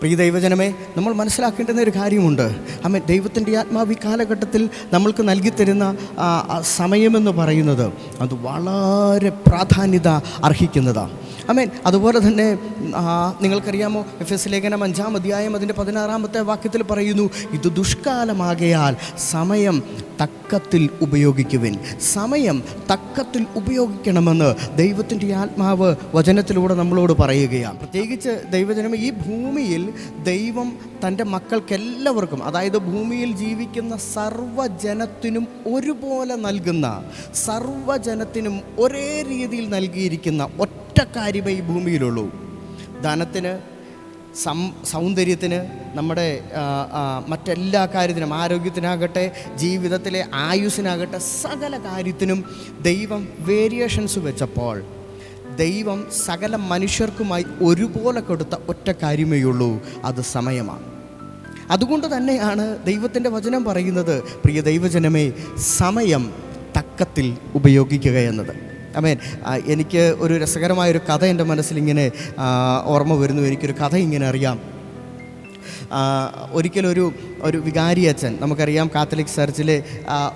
പ്രിയ ദൈവജനമേ നമ്മൾ മനസ്സിലാക്കേണ്ടുന്ന ഒരു കാര്യമുണ്ട്. അമ്മ ദൈവത്തിന്റെ ആത്മാവി കാലഘട്ടത്തിൽ നമ്മൾക്ക് നൽകി തരുന്ന ആ, ആ സമയമെന്ന് പറയുന്നത് അത് വളരെ പ്രാധാന്യത അർഹിക്കുന്നതാണ് അമേൻ അതുപോലെ തന്നെ നിങ്ങൾക്കറിയാമോ എഫ് എസ് ലേഖനം അഞ്ചാം അധ്യായം അതിന്റെ പതിനാറാമത്തെ വാക്യത്തിൽ പറയുന്നു ഇത് ദുഷ്കാലമാകയാൽ സമയം തക്കത്തിൽ ഉപയോഗിക്കുവിൻ. സമയം തക്കത്തിൽ ഉപയോഗിക്കണമെന്ന് ദൈവത്തിന്റെ ആത്മാവ് വചനത്തിലൂടെ നമ്മളോട് പറയുകയാണ്. പ്രത്യേകിച്ച് ദൈവജനം ഈ ഭൂമിയിൽ ദൈവം തന്റെ മക്കൾക്കെല്ലാവർക്കും അതായത് ഭൂമിയിൽ ജീവിക്കുന്ന സർവജനത്തിനും ഒരുപോലെ നൽകുന്ന സർവജനത്തിനും ഒരേ രീതിയിൽ നൽകിയിരിക്കുന്ന ഒറ്റ കാര്യമേ ഈ ഭൂമിയിലുള്ളൂ. ധനത്തിന് സം സൗന്ദര്യത്തിന് നമ്മുടെ മറ്റെല്ലാ കാര്യത്തിനും ആരോഗ്യത്തിനാകട്ടെ ജീവിതത്തിലെ ആയുസ്സിനാകട്ടെ സകല കാര്യത്തിനും ദൈവം വേരിയേഷൻസ് വെച്ചപ്പോൾ ദൈവം സകല മനുഷ്യർക്കുമായി ഒരുപോലെ കൊടുത്ത ഒറ്റ കാര്യമേ ഉള്ളൂ അത് സമയമാണ്. അതുകൊണ്ട് തന്നെയാണ് ദൈവത്തിന്റെ വചനം പറയുന്നത്. പ്രിയ ദൈവജനമേ സമയം തക്കത്തിൽ ഉപയോഗിക്കുക എന്നത്. അമേൻ എനിക്ക് ഒരു രസകരമായൊരു കഥ എന്റെ മനസ്സിലിങ്ങനെ ഓർമ്മ വരുന്നു. എനിക്കൊരു കഥ ഇങ്ങനെ അറിയാം. ഒരിക്കലൊരു ഒരു വികാരി അച്ഛൻ നമുക്കറിയാം കാത്തലിക് ചർച്ചിലെ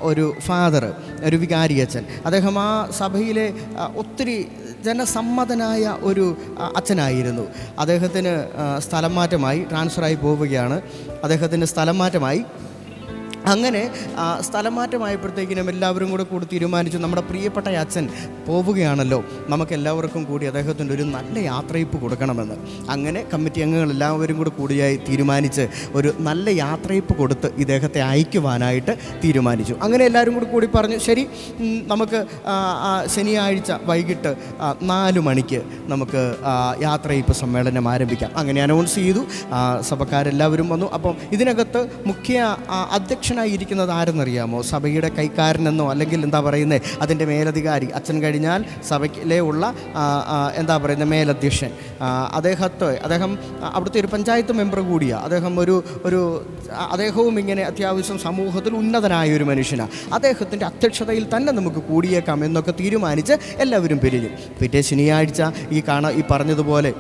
ഒരു ഫാദർ ഒരു വികാരി അച്ഛൻ. അദ്ദേഹം ആ സഭയിലെ ഒത്തിരി ജനസമ്മതനായ ഒരു അച്ഛനായിരുന്നു. അദ്ദേഹത്തിന് സ്ഥലം മാറ്റമായി ട്രാൻസ്ഫറായി പോവുകയാണ്. അദ്ദേഹത്തിന് സ്ഥലം മാറ്റമായി. അങ്ങനെ സ്ഥലമാറ്റമായപ്പോഴത്തേക്കിനും സ്ഥലം മാറ്റമായപ്പോഴത്തേക്കിനും എല്ലാവരും കൂടെ കൂടി തീരുമാനിച്ചു നമ്മുടെ പ്രിയപ്പെട്ട അച്ഛൻ പോവുകയാണല്ലോ. നമുക്ക് എല്ലാവർക്കും കൂടി അദ്ദേഹത്തിന്റെ ഒരു നല്ല യാത്രയപ്പ് കൊടുക്കണമെന്ന്. അങ്ങനെ കമ്മിറ്റി അംഗങ്ങൾ എല്ലാവരും കൂടെ കൂടിയായി തീരുമാനിച്ച് ഒരു നല്ല യാത്രയപ്പ് കൊടുത്ത് ഇദ്ദേഹത്തെ അയക്കുവാനായിട്ട് തീരുമാനിച്ചു. അങ്ങനെ എല്ലാവരും കൂടി കൂടി പറഞ്ഞു ശരി നമുക്ക് ശനിയാഴ്ച വൈകിട്ട് നാല് മണിക്ക് നമുക്ക് യാത്രയപ്പ് സമ്മേളനം ആരംഭിക്കാം. അങ്ങനെ അനൗൺസ് ചെയ്തു. സഭക്കാരെല്ലാവരും വന്നു. അപ്പം ഇതിനകത്ത് മുഖ്യ ആ, അധ്യക്ഷനായിരിക്കുന്നത് ആരെന്നറിയാമോ? സഭയുടെ കൈക്കാരനെന്നോ അല്ലെങ്കിൽ എന്താ പറയുന്നത് അതിന്റെ മേലധികാരി. അച്ഛൻ കഴിഞ്ഞാൽ സഭയിലെ ഉള്ള എന്താ പറയുന്നത് മേലധ്യക്ഷൻ. അദ്ദേഹത്തെ അദ്ദേഹം അവിടുത്തെ ഒരു പഞ്ചായത്ത് മെമ്പർ കൂടിയാണ് അദ്ദേഹം ഒരു ഒരു അദ്ദേഹവും ഇങ്ങനെ അത്യാവശ്യം സമൂഹത്തിൽ ഉന്നതനായ ഒരു മനുഷ്യനാണ് അദ്ദേഹത്തിന്റെ അധ്യക്ഷതയിൽ തന്നെ നമുക്ക് കൂടിയേക്കാം എന്നൊക്കെ തീരുമാനിച്ച് എല്ലാവരും പിരിഞ്ഞു. പിറ്റേ ശനിയാഴ്ച ഈ കാണാ ഈ പറഞ്ഞതുപോലെ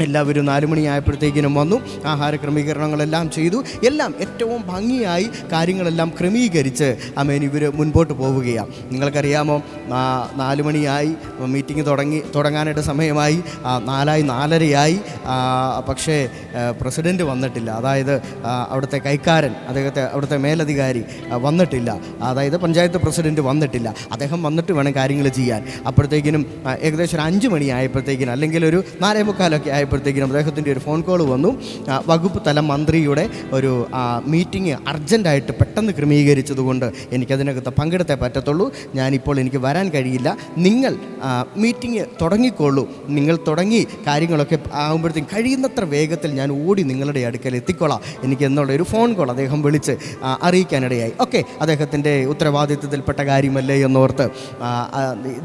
എല്ലാവരും നാല് മണിയായപ്പോഴത്തേക്കിനും വന്നു. ആഹാര ക്രമീകരണങ്ങളെല്ലാം ചെയ്തു. എല്ലാം ഏറ്റവും ഭംഗിയായി കാര്യങ്ങളെല്ലാം ക്രമീകരിച്ച് അമേൻ ഇവർ മുൻപോട്ട് പോവുകയാണ് നിങ്ങൾക്കറിയാമോ നാല് മണിയായി മീറ്റിംഗ് തുടങ്ങി തുടങ്ങാനായിട്ട് സമയമായി. നാലായി നാലരയായി. പക്ഷേ പ്രസിഡന്റ് വന്നിട്ടില്ല. അതായത് അവിടുത്തെ കൈക്കാരൻ അദ്ദേഹത്തെ അവിടുത്തെ മേലധികാരി വന്നിട്ടില്ല. അതായത് പഞ്ചായത്ത് പ്രസിഡന്റ് വന്നിട്ടില്ല. അദ്ദേഹം വന്നിട്ട് വേണം കാര്യങ്ങൾ ചെയ്യാൻ. അപ്പോഴത്തേക്കിനും ഏകദേശം ഒരു അഞ്ച് മണിയായപ്പോഴത്തേക്കിനും അല്ലെങ്കിൽ ഒരു നാലേ മുക്കാലൊക്കെ ആയപ്പോഴത്തേക്കിനും അദ്ദേഹത്തിന്റെ ഒരു ഫോൺ കോൾ വന്നു. വകുപ്പ് തല മന്ത്രിയുടെ ഒരു മീറ്റിംഗ് അർജന്റായിട്ട് പെട്ടെന്ന് ക്രമീകരിച്ചതുകൊണ്ട് എനിക്കതിനകത്ത് പങ്കെടുത്തേ പറ്റത്തുള്ളൂ. ഞാനിപ്പോൾ എനിക്ക് വരാൻ കഴിയില്ല. നിങ്ങൾ മീറ്റിംഗ് തുടങ്ങിക്കോളൂ നിങ്ങൾ തുടങ്ങി കാര്യങ്ങളൊക്കെ ആകുമ്പോഴത്തേക്കും കഴിയുന്നത്ര വേഗത്തിൽ ഞാൻ ഓടി നിങ്ങളുടെ അടുക്കൽ എത്തിക്കൊള്ളാം. എനിക്ക് എന്നുള്ള ഒരു ഫോൺ കോൾ അദ്ദേഹം വിളിച്ച് അറിയിക്കാനിടയായി. ഓക്കെ അദ്ദേഹത്തിന്റെ ഉത്തരവാദിത്വത്തിൽപ്പെട്ട കാര്യമല്ലേ എന്നോർത്ത്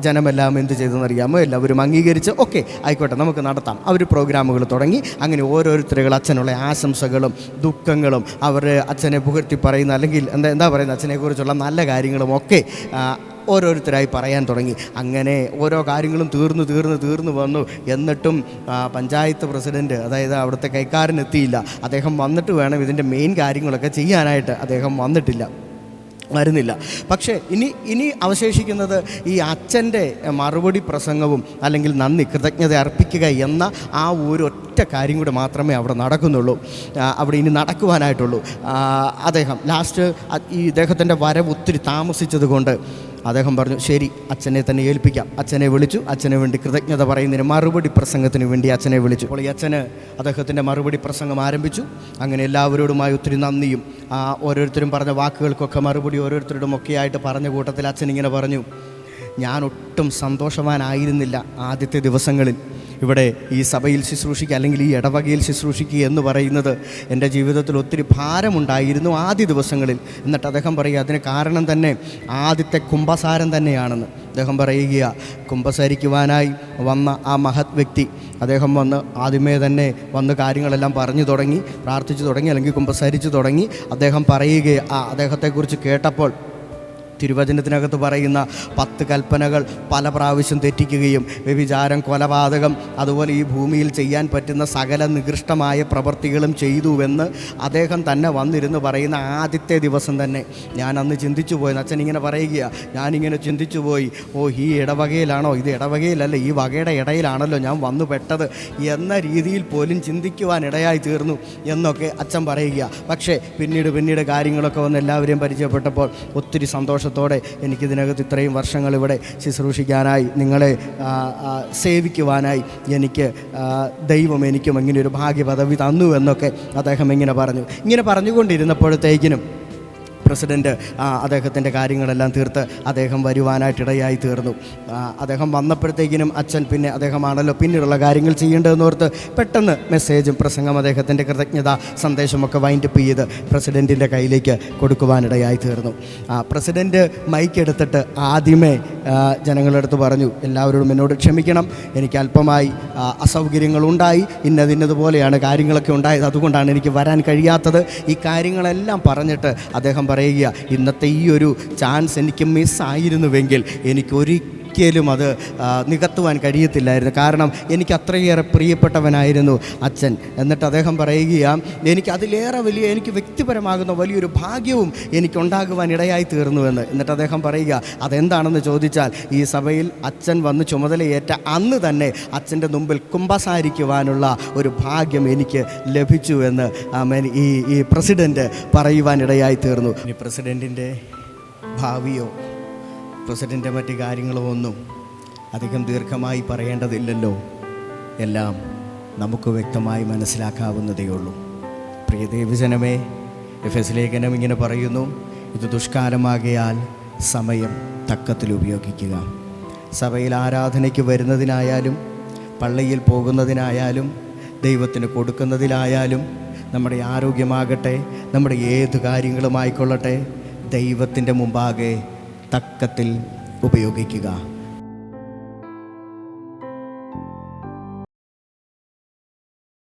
ജനമെല്ലാം എന്ത് ചെയ്തെന്നറിയാമോ? എല്ലാവരും അംഗീകരിച്ച്. ഓക്കെ ആയിക്കോട്ടെ നമുക്ക് നടത്താം. അവർ പ്രോഗ്രാമുകൾ തുടങ്ങി അങ്ങനെ ഓരോരുത്തരുകൾ അച്ഛനുള്ള ആശംസകളും ദുഃഖങ്ങളും അവർ അച്ഛനെ പുകഴ്ത്തി പറയുന്ന അല്ലെങ്കിൽ എന്താ എന്താ പറയുന്നത്? അച്ഛനെക്കുറിച്ചുള്ള നല്ല കാര്യങ്ങളും ഒക്കെ ഓരോരുത്തരായി പറയാൻ തുടങ്ങി. അങ്ങനെ ഓരോ കാര്യങ്ങളും തീർന്നു തീർന്നു തീർന്നു വന്നു. എന്നിട്ടും പഞ്ചായത്ത് പ്രസിഡന്റ് അതായത് അവിടുത്തെ കൈക്കാരൻ എത്തിയില്ല. അദ്ദേഹം വന്നിട്ട് വേണം ഇതിന്റെ മെയിൻ കാര്യങ്ങളൊക്കെ ചെയ്യാനായിട്ട്. അദ്ദേഹം വന്നിട്ടില്ല. വരുന്നില്ല. പക്ഷേ ഇനി ഇനി അവശേഷിക്കുന്നത് ഈ അച്ഛന്റെ മറുപടി പ്രസംഗവും അല്ലെങ്കിൽ നന്ദി കൃതജ്ഞത അർപ്പിക്കുക എന്ന ആ ഒരൊറ്റ കാര്യം കൂടെ മാത്രമേ അവിടെ നടക്കുന്നുള്ളൂ. അവിടെ ഇനി നടക്കുവാനായിട്ടുള്ളൂ. അദ്ദേഹം ലാസ്റ്റ് ഈ ഇദ്ദേഹത്തിന്റെ വരവ് ഒത്തിരി താമസിച്ചത് കൊണ്ട് അദ്ദേഹം പറഞ്ഞു ശരി അച്ഛനെ തന്നെ ഏൽപ്പിക്കാം. അച്ഛനെ വിളിച്ചു. അച്ഛനെ വേണ്ടി കൃതജ്ഞത പറയുന്നതിന് മറുപടി പ്രസംഗത്തിന് വേണ്ടി അച്ഛനെ വിളിച്ചു. അപ്പോൾ ഈ അച്ഛന് അദ്ദേഹത്തിന്റെ മറുപടി പ്രസംഗം ആരംഭിച്ചു. അങ്ങനെ എല്ലാവരോടുമായി ഒത്തിരി നന്ദിയും ആ, ഓരോരുത്തരും പറഞ്ഞ വാക്കുകൾക്കൊക്കെ മറുപടി ഓരോരുത്തരോടും ഒക്കെ ആയിട്ട് പറഞ്ഞ കൂട്ടത്തിൽ അച്ഛൻ ഇങ്ങനെ പറഞ്ഞു ഞാൻ ഒട്ടും സന്തോഷവാനായിരുന്നില്ല ആദ്യത്തെ ദിവസങ്ങളിൽ. ഇവിടെ ഈ സഭയിൽ ശുശ്രൂഷിക്കുക അല്ലെങ്കിൽ ഈ ഇടവകയിൽ ശുശ്രൂഷിക്കുക എന്ന് പറയുന്നത് എന്റെ ജീവിതത്തിൽ ഒത്തിരി ഭാരമുണ്ടായിരുന്നു ആദ്യ ദിവസങ്ങളിൽ. എന്നിട്ട് അദ്ദേഹം പറയുക അതിന് കാരണം തന്നെ ആദ്യത്തെ കുംഭസാരം തന്നെയാണെന്ന്. അദ്ദേഹം പറയുക കുംഭസാരിക്കുവാനായി വന്ന ആ മഹത് വ്യക്തി അദ്ദേഹം വന്ന് ആദ്യമേ തന്നെ വന്ന് കാര്യങ്ങളെല്ലാം പറഞ്ഞു തുടങ്ങി പ്രാർത്ഥിച്ചു തുടങ്ങി അല്ലെങ്കിൽ കുംഭസാരിച്ചു തുടങ്ങി. അദ്ദേഹം പറയുക ആ അദ്ദേഹത്തെക്കുറിച്ച് കേട്ടപ്പോൾ തിരുവചനത്തിനകത്ത് പറയുന്ന പത്ത് കൽപ്പനകൾ പല പ്രാവശ്യം തെറ്റിക്കുകയും വ്യഭിചാരം കൊലപാതകം അതുപോലെ ഈ ഭൂമിയിൽ ചെയ്യാൻ പറ്റുന്ന സകല നികൃഷ്ടമായ പ്രവൃത്തികളും ചെയ്തുവെന്ന് അദ്ദേഹം തന്നെ വന്നിരുന്ന് പറയുന്ന ആദ്യത്തെ ദിവസം തന്നെ. ഞാൻ അന്ന് ചിന്തിച്ചു പോയി. അച്ഛൻ ഇങ്ങനെ പറയുക ഞാനിങ്ങനെ ചിന്തിച്ചു പോയി. ഓ ഈ ഇടവകയിലാണോ? ഇത് ഇടവകയിലല്ല ഈ വകയുടെ ഇടയിലാണല്ലോ ഞാൻ വന്നു പെട്ടത്. എന്ന രീതിയിൽ പോലും ചിന്തിക്കുവാൻ ഇടയായി തീർന്നു എന്നൊക്കെ അച്ഛൻ പറയുക പക്ഷേ പിന്നീട് പിന്നീട് കാര്യങ്ങളൊക്കെ വന്ന് എല്ലാവരെയും പരിചയപ്പെട്ടപ്പോൾ ഒത്തിരി സന്തോഷത്തോടെ എനിക്കിതിനകത്ത് ഇത്രയും വർഷങ്ങൾ ഇവിടെ ശുശ്രൂഷിക്കാനായി നിങ്ങളെ സേവിക്കുവാനായി എനിക്ക് ദൈവം എനിക്കും ഇങ്ങനെ ഒരു ഭാഗ്യപദവി തന്നു എന്നൊക്കെ അദ്ദേഹം ഇങ്ങനെ പറഞ്ഞു. ഇങ്ങനെ പറഞ്ഞുകൊണ്ടിരുന്നപ്പോഴത്തേക്കിനും പ്രസിഡന്റ് അദ്ദേഹത്തിന്റെ കാര്യങ്ങളെല്ലാം തീർത്ത് അദ്ദേഹം വരുവാനായിട്ടിടയായി തീർന്നു. അദ്ദേഹം വന്നപ്പോഴത്തേക്കിനും അച്ഛൻ പിന്നെ അദ്ദേഹമാണല്ലോ പിന്നീടുള്ള കാര്യങ്ങൾ ചെയ്യേണ്ടതെന്ന് ഓർത്ത് പെട്ടെന്ന് മെസ്സേജും പ്രസംഗം അദ്ദേഹത്തിന്റെ കൃതജ്ഞത സന്ദേശമൊക്കെ വൈൻഡപ്പ് ചെയ്ത് പ്രസിഡന്റിന്റെ കയ്യിലേക്ക് കൊടുക്കുവാനിടയായി തീർന്നു. പ്രസിഡന്റ് മൈക്ക് എടുത്തിട്ട് ആദ്യമേ ജനങ്ങളുടെ അടുത്ത് പറഞ്ഞു എല്ലാവരോടും എന്നോട് ക്ഷമിക്കണം. എനിക്ക് അല്പമായി അസൗകര്യങ്ങളുണ്ടായി. ഇന്നതിന്നതുപോലെയാണ് കാര്യങ്ങളൊക്കെ ഉണ്ടായത്. അതുകൊണ്ടാണ് എനിക്ക് വരാൻ കഴിയാത്തത്. ഈ കാര്യങ്ങളെല്ലാം പറഞ്ഞിട്ട് അദ്ദേഹം പറയുക ഇന്നത്തെ ഈ ഒരു ചാൻസ് എനിക്ക് മിസ്സായിരുന്നുവെങ്കിൽ എനിക്ക് ഒരിക്കലും അത് നികത്തുവാൻ കഴിയത്തില്ലായിരുന്നു. കാരണം എനിക്ക് അത്രയേറെ പ്രിയപ്പെട്ടവനായിരുന്നു അച്ഛൻ. എന്നിട്ട് അദ്ദേഹം പറയുകയാണ് എനിക്ക് അതിലേറെ വലിയ എനിക്ക് വ്യക്തിപരമാകുന്ന വലിയൊരു ഭാഗ്യവും എനിക്കുണ്ടാകുവാൻ ഇടയായി തീർന്നുവെന്ന് എന്നിട്ട് അദ്ദേഹം പറയുക അതെന്താണെന്ന് ചോദിച്ചാൽ ഈ സഭയിൽ അച്ഛൻ വന്ന് ചുമതലയേറ്റ അന്ന് തന്നെ അച്ഛന്റെ മുമ്പിൽ കുമ്പസാരിക്കുവാനുള്ള ഒരു ഭാഗ്യം എനിക്ക് ലഭിച്ചു എന്ന് ഈ ഈ പ്രസിഡന്റ് പറയുവാനിടയായി തീർന്നു. ഇനി പ്രസിഡന്റിന്റെ ഭാവിയോ പ്രസിഡന്റെ മറ്റ് കാര്യങ്ങളോ ഒന്നും അധികം ദീർഘമായി പറയേണ്ടതില്ലല്ലോ. എല്ലാം നമുക്ക് വ്യക്തമായി മനസ്സിലാക്കാവുന്നതേ ഉള്ളൂ. പ്രിയ ദേവജനമേ എഫ് എസ് ലേഖനം ഇങ്ങനെ പറയുന്നു ഇത് ദുഷ്കാലമാകയാൽ സമയം തക്കത്തിൽ ഉപയോഗിക്കുക. സഭയിൽ ആരാധനയ്ക്ക് വരുന്നതിനായാലും പള്ളിയിൽ പോകുന്നതിനായാലും ദൈവത്തിന് കൊടുക്കുന്നതിലായാലും നമ്മുടെ ആരോഗ്യമാകട്ടെ നമ്മുടെ ഏത് കാര്യങ്ങളുമായിക്കൊള്ളട്ടെ ദൈവത്തിന്റെ മുമ്പാകെ തക്കത്തിൽ ഉപയോഗിക്കുക.